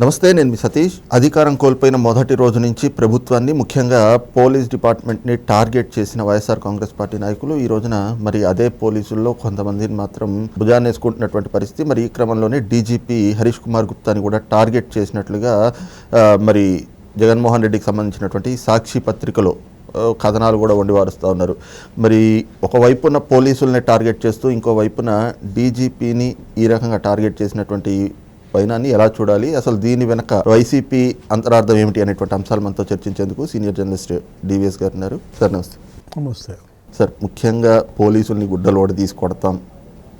నమస్తే నేను మీ సతీష్. అధికారం కోల్పోయిన మొదటి రోజు నుంచి ప్రభుత్వాన్ని ముఖ్యంగా పోలీస్ డిపార్ట్మెంట్ని టార్గెట్ చేసిన వైఎస్ఆర్ కాంగ్రెస్ పార్టీ నాయకులు ఈ రోజున మరి అదే పోలీసుల్లో కొంతమందిని మాత్రం భుజాన్నేసుకుంటున్నటువంటి పరిస్థితి. మరి ఈ క్రమంలోనే డీజీపీ హరీష్ కుమార్ గుప్తాని కూడా టార్గెట్ చేసినట్లుగా మరి జగన్మోహన్ రెడ్డికి సంబంధించినటువంటి సాక్షి పత్రికలో కథనాలు కూడా వండివారుస్తూ ఉన్నారు. మరి ఒకవైపున పోలీసుల్ని టార్గెట్ చేస్తూ ఇంకోవైపున డీజీపీని ఈ రకంగా టార్గెట్ చేసినటువంటి పైనాన్ని ఎలా చూడాలి? అసలు దీని వెనక వైసీపీ అంతరార్థం ఏమిటి అనేటువంటి అంశాలు మనతో చర్చించేందుకు సీనియర్ జర్నలిస్ట్ డివిఎస్ గారు ఉన్నారు. సార్ నమస్తే. నమస్తే. సార్ ముఖ్యంగా పోలీసుల్ని గుడ్డలోడ తీసుకొడతాం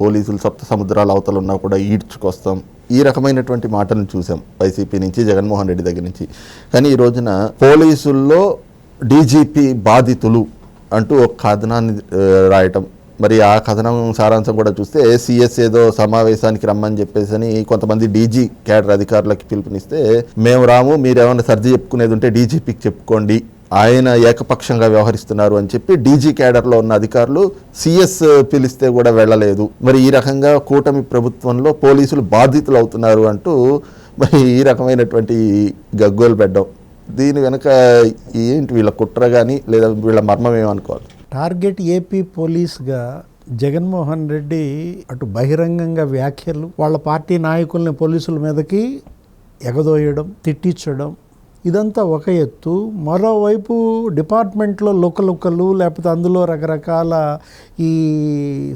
పోలీసులు సప్త సముద్రాల అవతల ఉన్నా కూడా ఈడ్చుకొస్తాం. ఈ రకమైనటువంటి మాటలను చూసాం వైసీపీ నుంచి జగన్మోహన్ రెడ్డి దగ్గర నుంచి. కానీ ఈ రోజున పోలీసుల్లో డీజీపీ బాధితులు అంటూ ఒక కథనాన్ని రాయటం మరి ఆ కథనం సారాంశం కూడా చూస్తే సిఎస్ ఏదో సమావేశానికి రమ్మని చెప్పేసి అని కొంతమంది డీజీ క్యాడర్ అధికారులకి పిలుపునిస్తే మేము రాము మీరు ఏమైనా సర్ది చెప్పుకునేది ఉంటే డీజీపీకి చెప్పుకోండి. ఆయన ఏకపక్షంగా వ్యవహరిస్తున్నారు అని చెప్పి డీజీ క్యాడర్లో ఉన్న అధికారులు సిఎస్ పిలిస్తే కూడా వెళ్ళలేదు. మరి ఈ రకంగా కూటమి ప్రభుత్వంలో పోలీసులు బాధితులు అవుతున్నారు అంటూ మరి ఈ రకమైనటువంటి గగ్గోలు పెట్టడం. దీని వెనుక ఏంటి వీళ్ళ కుట్ర కానీ లేదా వీళ్ళ మర్మం ఏమనుకోవాలి? టార్గెట్ ఏపీ పోలీస్గా జగన్మోహన్ రెడ్డి అటు బహిరంగంగా వ్యాఖ్యలు వాళ్ళ పార్టీ నాయకుల్ని పోలీసుల మీదకి ఎగదోయడం తిట్టించడం ఇదంతా ఒక ఎత్తు. మరోవైపు డిపార్ట్మెంట్లో లుకలుకలు లేకపోతే అందులో రకరకాల ఈ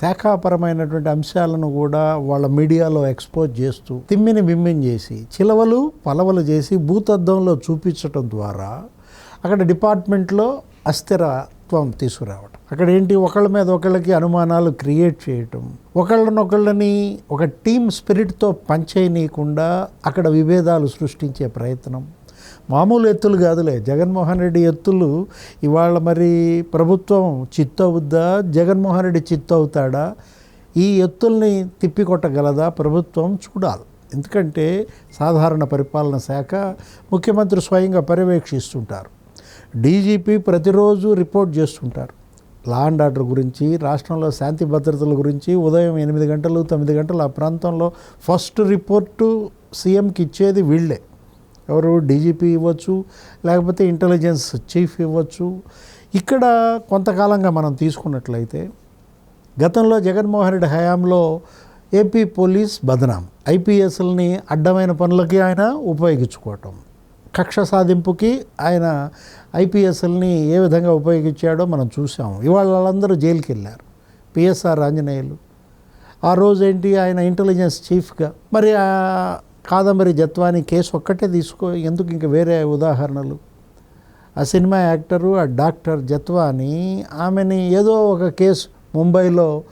శాఖాపరమైనటువంటి అంశాలను కూడా వాళ్ళ మీడియాలో ఎక్స్పోజ్ చేస్తూ తిమ్మిని బిమ్మిని చేసి చిలవలు పలవలు చేసి భూతద్దంలో చూపించటం ద్వారా అక్కడ డిపార్ట్మెంట్లో అస్థిర అస్థిరత్వం తీసుకురావటం. అక్కడ ఏంటి? ఒకళ్ళ మీద ఒకళ్ళకి అనుమానాలు క్రియేట్ చేయటం. ఒకళ్ళనొకళ్ళని ఒక టీమ్ స్పిరిట్తో పంచేయనీయకుండా అక్కడ విభేదాలు సృష్టించే ప్రయత్నం. మామూలు ఎత్తులు కాదులే. జగన్మోహన్ రెడ్డి ఎత్తులు ఇవాళ మరి ప్రభుత్వం చిత్తవుద్దా? జగన్మోహన్ రెడ్డి చిత్తవుతాడా? ఈ ఎత్తుల్ని తిప్పికొట్టగలదా? ప్రభుత్వం చూడాలి. ఎందుకంటే సాధారణ పరిపాలన శాఖ ముఖ్యమంత్రి స్వయంగా పర్యవేక్షిస్తుంటారు. డీజీపీ ప్రతిరోజు రిపోర్ట్ చేస్తుంటారు. లా అండ్ ఆర్డర్ గురించి రాష్ట్రంలో శాంతి భద్రతల గురించి ఉదయం ఎనిమిది గంటలు తొమ్మిది గంటలు ఆ ప్రాంతంలో ఫస్ట్ రిపోర్టు సీఎంకి ఇచ్చేది వీళ్ళే. ఎవరు డీజీపీ ఇవ్వచ్చు లేకపోతే ఇంటెలిజెన్స్ చీఫ్ ఇవ్వచ్చు. ఇక్కడ కొంతకాలంగా మనం తీసుకున్నట్లయితే గతంలో జగన్మోహన్ రెడ్డి హయాంలో ఏపీ పోలీస్ బదనాం. ఐపీఎస్ని అడ్డమైన పనులకి ఆయన ఉపయోగించుకోవటం. కక్ష సాధింపుకి ఆయన ఐపీఎస్ఎల్ని ఏ విధంగా ఉపయోగించాడో మనం చూసాం ఇవాళ వాళ్ళందరూ జైలుకి వెళ్ళారు పిఎస్ఆర్ ఆంజనేయులు. ఆ రోజు ఏంటి? ఆయన ఇంటెలిజెన్స్ చీఫ్గా. మరి ఆ కాదంబరి జత్వాని కేసు ఒక్కటే తీసుకో ఎందుకు ఇంకా వేరే ఉదాహరణలు? ఆ సినిమా యాక్టరు ఆ డాక్టర్ జత్వాని ఆమెని ఏదో ఒక కేసు ముంబైలో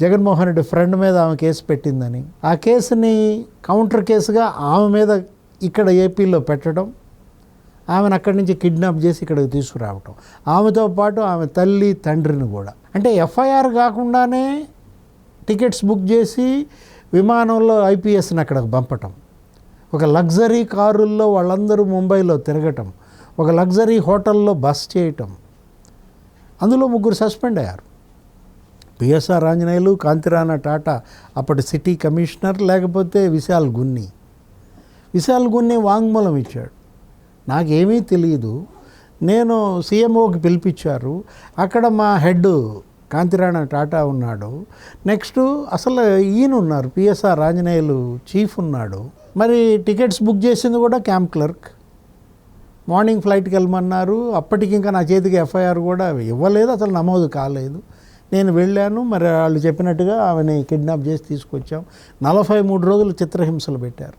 జగన్మోహన్ రెడ్డి ఫ్రెండ్ మీద ఆమె కేసు పెట్టిందని. ఆ కేసుని కౌంటర్ కేసుగా ఆమె మీద ఇక్కడ ఏపీలో పెట్టడం ఆమెను అక్కడి నుంచి కిడ్నాప్ చేసి ఇక్కడికి తీసుకురావటం. ఆమెతో పాటు ఆమె తల్లి తండ్రిని కూడా. అంటే ఎఫ్ఐఆర్ కాకుండానే టికెట్స్ బుక్ చేసి విమానంలో ఐపీఎస్ని అక్కడికి పంపటం. ఒక లగ్జరీ కారుల్లో వాళ్ళందరూ ముంబైలో తిరగటం. ఒక లగ్జరీ హోటల్లో బస్ చేయటం. అందులో ముగ్గురు సస్పెండ్ అయ్యారు. పిఎస్ఆర్ ఆంజనేయులు కాంతిరాణ టాటా అప్పటి సిటీ కమిషనర్ లేకపోతే విశాల్ గున్ని. విశాల్ గున్ని వాంగ్మూలం ఇచ్చాడు. నాకేమీ తెలియదు నేను సీఎంఓకి పిలిపించారు. అక్కడ మా హెడ్ కాంతిరాణ టాటా ఉన్నాడు. నెక్స్ట్ అసలు ఈయన ఉన్నారు పిఎస్ఆర్ ఆంజనేయులు చీఫ్ ఉన్నాడు. మరి టికెట్స్ బుక్ చేసింది కూడా క్యాంప్ క్లర్క్. మార్నింగ్ ఫ్లైట్కి వెళ్ళమన్నారు. అప్పటికి ఇంకా నా చేతికి ఎఫ్ఐఆర్ కూడా ఇవ్వలేదు అసలు నమోదు కాలేదు. నేను వెళ్ళాను మరి వాళ్ళు చెప్పినట్టుగా ఆమెని కిడ్నాప్ చేసి తీసుకొచ్చాం. నలభై మూడు రోజులు చిత్రహింసలు పెట్టారు.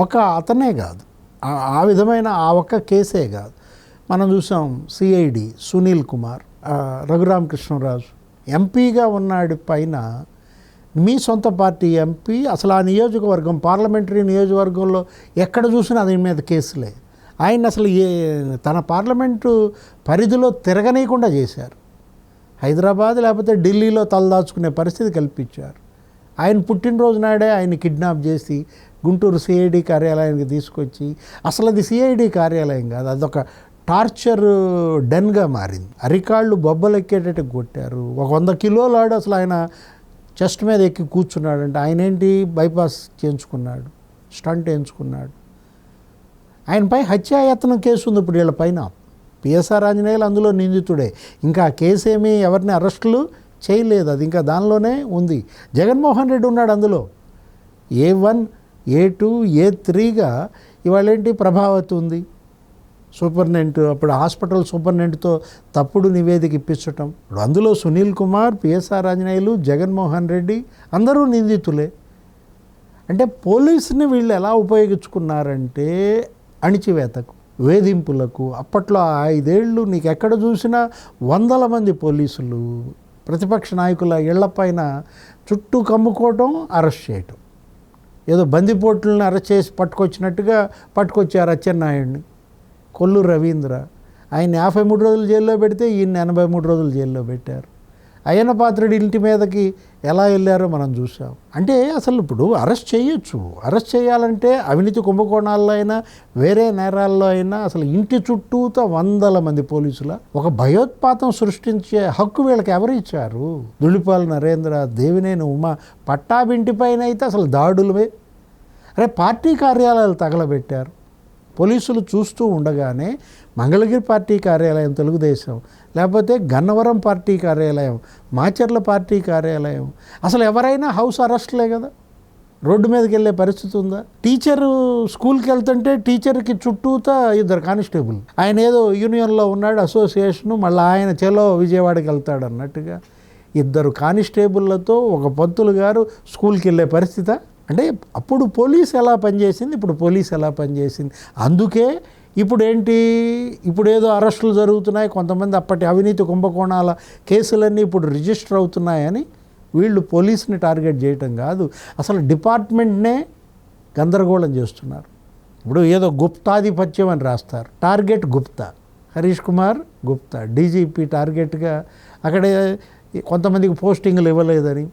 ఒక అతనే కాదు. ఆ- విధమైన ఆ ఒక్క కేసే కాదు. మనం చూసాం సిఐడి సునీల్ కుమార్ రఘురామకృష్ణరాజు. ఎంపీగా ఉన్నాడు పైన మీ సొంత పార్టీ ఎంపీ అసలు ఆ నియోజకవర్గం పార్లమెంటరీ నియోజకవర్గంలో ఎక్కడ చూసినా దీని మీద కేసులే. ఆయన అసలు ఏ తన పార్లమెంటు పరిధిలో తిరగనీయకుండా చేశారు. హైదరాబాద్ లేకపోతే ఢిల్లీలో తలదాచుకునే పరిస్థితి కల్పించారు. ఆయన పుట్టినరోజు నాడే ఆయన కిడ్నాప్ చేసి గుంటూరు సిఐడి కార్యాలయానికి తీసుకొచ్చి అసలు అది సిఐడి కార్యాలయం కాదు అదొక టార్చర్ డెన్గా మారింది. అరికాళ్ళు బొబ్బలెక్కేటట్టు కొట్టారు. ఒక వంద కిలోలు ఆడు అసలు ఆయన చెస్ట్ మీద ఎక్కి కూర్చున్నాడంటే. ఆయన ఏంటి బైపాస్ చేయించుకున్నాడు స్టంట్ వేయించుకున్నాడు. ఆయనపై హత్యాయత్నం కేసు ఉంది ఇప్పుడు వీళ్ళ పైన. పిఎస్ఆర్ ఆంజనేయులు అందులో నిందితుడే. ఇంకా ఆ కేసు ఏమీ ఎవరిని అరెస్టులు చేయలేదు. అది ఇంకా దానిలోనే ఉంది. జగన్మోహన్ రెడ్డి ఉన్నాడు అందులో. ఏ వన్ ఏ టూ ఏ త్రీగా ఇవాళ ఏంటి ప్రభావతి ఉంది? సూపర్నెంట్ అప్పుడు హాస్పిటల్ సూపర్నెంట్తో తప్పుడు నివేదిక ఇప్పించటం. ఇప్పుడు అందులో సునీల్ కుమార్ పిఎస్ఆర్ ఆంజనేయులు జగన్మోహన్ రెడ్డి అందరూ నిందితులే. అంటే పోలీసుని వీళ్ళు ఎలా ఉపయోగించుకున్నారంటే అణిచివేతకు వేధింపులకు. అప్పట్లో ఐదేళ్ళు నీకు ఎక్కడ చూసినా వందల మంది పోలీసులు ప్రతిపక్ష నాయకుల ఇళ్ళపైన చుట్టూ కమ్ముకోవటం అరెస్ట్ చేయటం. ఏదో బందిపోట్లను అరచేసి పట్టుకొచ్చినట్టుగా పట్టుకొచ్చారు అచ్చెన్నాయుడిని కొల్లు రవీంద్ర. ఆయన యాభై మూడు రోజులు జైల్లో పెడితే ఈయన ఎనభై మూడు రోజులు జైల్లో పెట్టారు. అయ్యన పాత్రుడి ఇంటి మీదకి ఎలా వెళ్ళారో మనం చూసాం అంటే అసలు ఇప్పుడు అరెస్ట్ చేయొచ్చు. అరెస్ట్ చేయాలంటే అవినీతి కుంభకోణాల్లో అయినా వేరే నేరాల్లో అయినా అసలు ఇంటి చుట్టూతో వందల మంది పోలీసుల ఒక భయోత్పాతం సృష్టించే హక్కు వీళ్ళకి ఎవరు ఇచ్చారు? దుళిపాల నరేంద్ర దేవినేని ఉమా పట్టాబింటిపైన అయితే అసలు దాడులవే. అరే పార్టీ కార్యాలయాలు తగలబెట్టారు. పోలీసులు చూస్తూ ఉండగానే మంగళగిరి పార్టీ కార్యాలయం తెలుగుదేశం లేకపోతే గన్నవరం పార్టీ కార్యాలయం మాచర్ల పార్టీ కార్యాలయం. అసలు ఎవరైనా హౌస్ అరెస్ట్లే కదా? రోడ్డు మీదకి వెళ్ళే పరిస్థితి ఉందా? టీచరు స్కూల్కి వెళ్తుంటే టీచర్కి చుట్టూతా ఇద్దరు కానిస్టేబుల్. ఆయన ఏదో యూనియన్లో ఉన్నాడు అసోసియేషను మళ్ళీ ఆయన చెలో విజయవాడకి వెళ్తాడు అన్నట్టుగా ఇద్దరు కానిస్టేబుల్లతో ఒక పంతులు గారు స్కూల్కి వెళ్ళే పరిస్థితి? అంటే అప్పుడు పోలీస్ ఎలా పనిచేసింది ఇప్పుడు పోలీస్ ఎలా పనిచేసింది? అందుకే ఇప్పుడు ఏంటి ఇప్పుడు ఏదో అరెస్టులు జరుగుతున్నాయి కొంతమంది అప్పటి అవినీతి కుంభకోణాల కేసులన్నీ ఇప్పుడు రిజిస్టర్ అవుతున్నాయని వీళ్ళు పోలీస్ని టార్గెట్ చేయటం కాదు. అసలు డిపార్ట్మెంట్నే గందరగోళం చేస్తున్నారు. ఇప్పుడు ఏదో గుప్తాధిపత్యం అని రాస్తారు. టార్గెట్ గుప్తా. హరీష్ కుమార్ గుప్తా. డీజీపీ టార్గెట్గా అక్కడే కొంతమందికి పోస్టింగ్లు ఇవ్వలేదని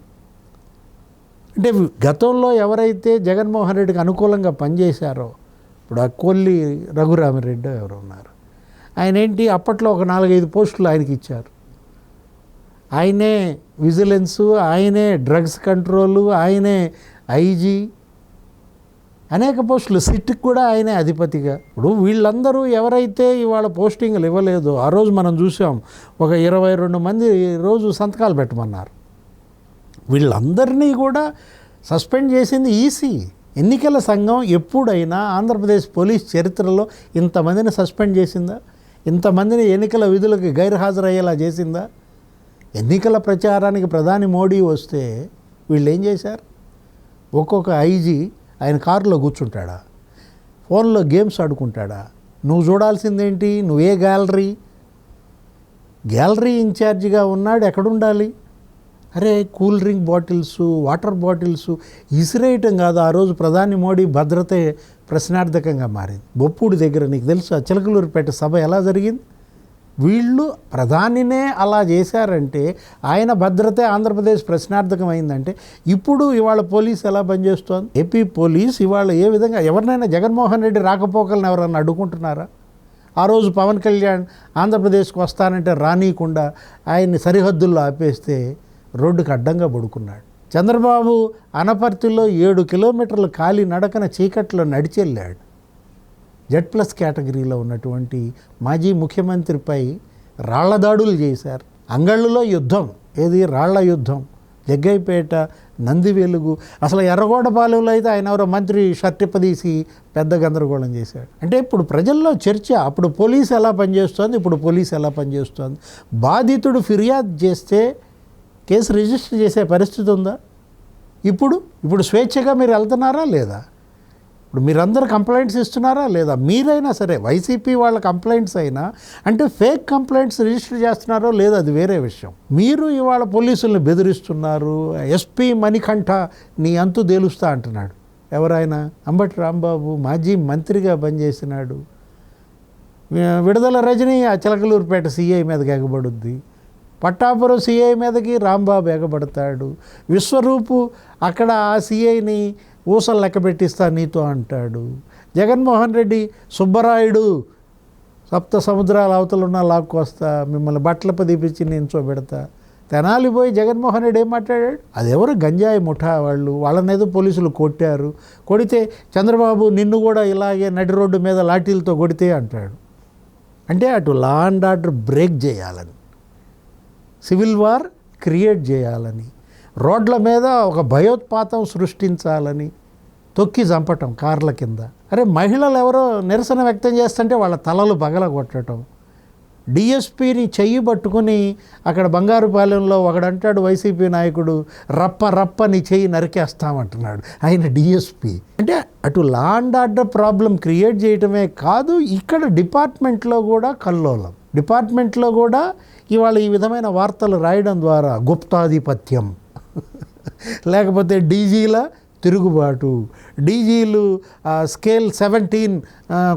అంటే గతంలో ఎవరైతే జగన్మోహన్ రెడ్డికి అనుకూలంగా పనిచేశారో ఇప్పుడు ఆ కొల్లి రఘురామిరెడ్డి ఎవరు ఉన్నారు? ఆయన ఏంటి? అప్పట్లో ఒక నాలుగైదు పోస్టులు ఆయనకి ఇచ్చారు. ఆయనే విజిలెన్స్ ఆయనే డ్రగ్స్ కంట్రోలు ఆయనే ఐజీ అనేక పోస్టులు. సిట్కి కూడా ఆయనే అధిపతిగా. ఇప్పుడు వీళ్ళందరూ ఎవరైతే ఇవాళ పోస్టింగ్లు ఇవ్వలేదో ఆ రోజు మనం చూసాం ఒక ఇరవై రెండు మంది రోజు సంతకాలు పెట్టమన్నారు. వీళ్ళందరినీ కూడా సస్పెండ్ చేసింది ఈసీ. ఎన్నికల సంఘం ఎప్పుడైనా ఆంధ్రప్రదేశ్ పోలీస్ చరిత్రలో ఇంతమందిని సస్పెండ్ చేసిందా? ఇంతమందిని ఎన్నికల విధులకు గైర్హాజరయ్యేలా చేసిందా? ఎన్నికల ప్రచారానికి ప్రధాని మోడీ వస్తే వీళ్ళు ఏం చేశారు? ఒక్కొక్క ఐజీ ఆయన కారులో కూర్చుంటాడా? ఫోన్లో గేమ్స్ ఆడుకుంటాడా? నువ్వు చూడాల్సిందేంటి? నువ్వే గ్యాలరీ? గ్యాలరీ ఇన్ఛార్జిగా ఉన్నాడు ఎక్కడుండాలి? అరే cool drink bottles water bottles ఇసిరేయటం కాదు. ఆ రోజు ప్రధాని మోడీ భద్రతే ప్రశ్నార్థకంగా మారింది. బొప్పుడి దగ్గర నీకు తెలుసు ఆ చిలకలూరుపేట సభ ఎలా జరిగింది? వీళ్ళు ప్రధానినే అలా చేశారంటే ఆయన భద్రతే ఆంధ్రప్రదేశ్ ప్రశ్నార్థకమైందంటే ఇప్పుడు ఇవాళ పోలీస్ ఎలా పనిచేస్తోంది? ఏపీ పోలీస్ ఇవాళ ఏ విధంగా ఎవరినైనా జగన్మోహన్ రెడ్డి రాకపోకలను ఎవరన్నా అడ్డుకుంటున్నారా? ఆ రోజు పవన్ కళ్యాణ్ ఆంధ్రప్రదేశ్కి వస్తానంటే రానీయకుండా ఆయన్ని సరిహద్దుల్లో ఆపేస్తే రోడ్డుకి అడ్డంగా పడుకున్నాడు. చంద్రబాబు అనపర్తిలో ఏడు కిలోమీటర్ల ఖాళీ నడకన చీకట్లో నడిచెళ్ళాడు. జెడ్ ప్లస్ కేటగిరీలో ఉన్నటువంటి మాజీ ముఖ్యమంత్రిపై రాళ్ళదాడులు చేశారు. అంగళ్ళులో యుద్ధం. ఏది? రాళ్ళ యుద్ధం. జగ్గైపేట నంది వెలుగు అసలు ఎర్రగోడపాలెంలో అయితే ఆయన ఎవరో మంత్రి షర్టిప్పదీసి పెద్ద గందరగోళం చేశాడు. అంటే ఇప్పుడు ప్రజల్లో చర్చ అప్పుడు పోలీస్ ఎలా పనిచేస్తోంది? ఇప్పుడు పోలీస్ ఎలా పనిచేస్తోంది? బాధితుడు ఫిర్యాదు చేస్తే కేసు రిజిస్టర్ చేసే పరిస్థితి ఉందా? ఇప్పుడు ఇప్పుడు స్వేచ్ఛగా మీరు వెళ్తున్నారా లేదా? ఇప్పుడు మీరందరూ కంప్లైంట్స్ ఇస్తున్నారా లేదా? మీరైనా సరే వైసీపీ వాళ్ళ కంప్లైంట్స్ అయినా అంటే ఫేక్ కంప్లైంట్స్ రిజిస్టర్ చేస్తున్నారో లేదా అది వేరే విషయం. మీరు ఇవాళ పోలీసుల్ని బెదిరిస్తున్నారు ఎస్పీ మణికంఠ నీ అంతు తేలుస్తా అంటున్నాడు. ఎవరైనా అంబటి రాంబాబు మాజీ మంత్రిగా పనిచేసినాడు. విడుదల రజనీ ఆ చిలకలూరుపేట సీఐ మీదకి ఎగబడుద్ది పట్టాపురం సీఐ మీదకి రాంబాబు ఎగబడతాడు. విశ్వరూపు అక్కడ ఆ సీఐని ఊసలు లెక్క పెట్టిస్తా నీతో అంటాడు. జగన్మోహన్ రెడ్డి సుబ్బరాయుడు సప్త సముద్రాల అవతలున్న లాక్కొస్తా మిమ్మల్ని బట్టలు పదిపించి నించోబెడతా. తెనాలి పోయి జగన్మోహన్ రెడ్డి ఏం మాట్లాడాడు? అది ఎవరు గంజాయి ముఠా వాళ్ళు. వాళ్ళనేదో పోలీసులు కొట్టారు. కొడితే చంద్రబాబు నిన్ను కూడా ఇలాగే నడి రోడ్డు మీద లాఠీలతో కొడితే అంటాడు. అంటే అటు లా అండ్ ఆర్డర్ బ్రేక్ చేయాలని. సివిల్ వార్ క్రియేట్ చేయాలని రోడ్ల మీద ఒక భయోత్పాతం సృష్టించాలని తొక్కి చంపటం కార్ల కింద. అరే మహిళలు ఎవరో నిరసన వ్యక్తం చేస్తుంటే వాళ్ళ తలలు పగల కొట్టడం డిఎస్పిని చెయ్యి పట్టుకుని అక్కడ బంగారుపాలెంలో ఒకడంటాడు వైసీపీ నాయకుడు రప్ప రప్ప నీ చెయ్యి నరికేస్తామంటున్నాడు ఆయన డిఎస్పి. అంటే అటు law and order problem create చేయటమే కాదు ఇక్కడ డిపార్ట్మెంట్లో కూడా కల్లోలం. డిపార్ట్మెంట్లో కూడా ఇవాళ ఈ విధమైన వార్తలు రాయడం ద్వారా గుప్తాధిపత్యం. లేకపోతే డీజీల తిరుగుబాటు. డీజీలు స్కేల్ సెవెంటీన్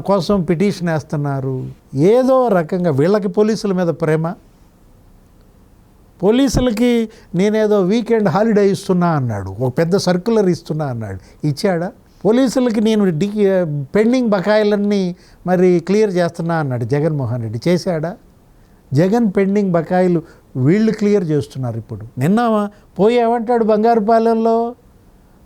కోసం పిటిషన్ వేస్తున్నారు. ఏదో రకంగా వీళ్ళకి పోలీసుల మీద ప్రేమ. పోలీసులకి నేనేదో వీకెండ్ హాలిడే ఇస్తున్నా అన్నాడు. ఒక పెద్ద సర్కులర్ ఇస్తున్నా అన్నాడు. ఇచ్చాడా? పోలీసులకి నేను డి పెండింగ్ బకాయిలన్నీ మరి క్లియర్ చేస్తున్నా అన్నాడు జగన్మోహన్ రెడ్డి. చేశాడా? జగన్ పెండింగ్ బకాయిలు వీళ్ళు క్లియర్ చేస్తున్నారు ఇప్పుడు. నిన్న పోయేమంటాడు బంగారుపాలెంలో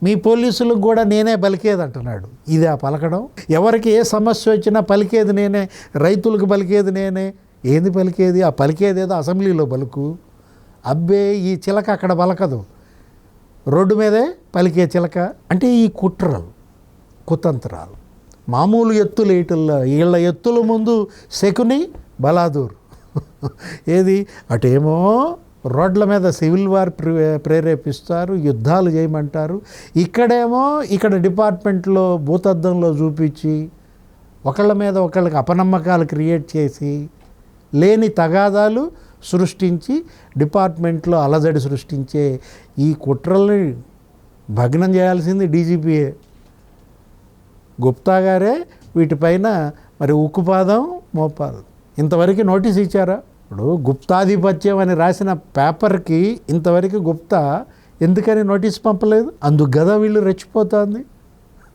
మీ పోలీసులకు కూడా నేనే పలికేది అంటున్నాడు ఇది ఆ పలకడం? ఎవరికి ఏ సమస్య వచ్చినా పలికేది నేనే. రైతులకు పలికేది నేనే. ఏంది పలికేది? ఆ పలికేది ఏదో అసెంబ్లీలో పలుకు. అబ్బే ఈ చిలక అక్కడ పలకదు. రోడ్డు మీదే పలికే చిలక. అంటే ఈ కుట్రలు కుతంత్రాలు. మామూలు ఎత్తులు వేయటంలో వీళ్ళ ఎత్తుల ముందు శకుని బలాదూర్. ఏది? అటేమో రోడ్ల మీద సివిల్ వార్ ప్రే- ప్రేరేపిస్తారు యుద్ధాలు చేయమంటారు. ఇక్కడేమో ఇక్కడ డిపార్ట్మెంట్లో భూతద్దంలో చూపించి ఒకళ్ళ మీద ఒకళ్ళకి అపనమ్మకాలు క్రియేట్ చేసి లేని తగాదాలు సృష్టించి డిపార్ట్మెంట్లో అలజడి సృష్టించే ఈ కుట్రల్ని భగ్నం చేయాల్సింది డీజీపీఏ గుప్తా గారే వీటిపైన మరి ఉక్కుపాదం మోపాదం. ఇంతవరకు నోటీస్ ఇచ్చారా? ఇప్పుడు గుప్తాధిపత్యం అని రాసిన పేపర్కి ఇంతవరకు గుప్తా ఎందుకని నోటీస్ పంపలేదు? అందుకు గదా వీళ్ళు రెచ్చిపోతుంది.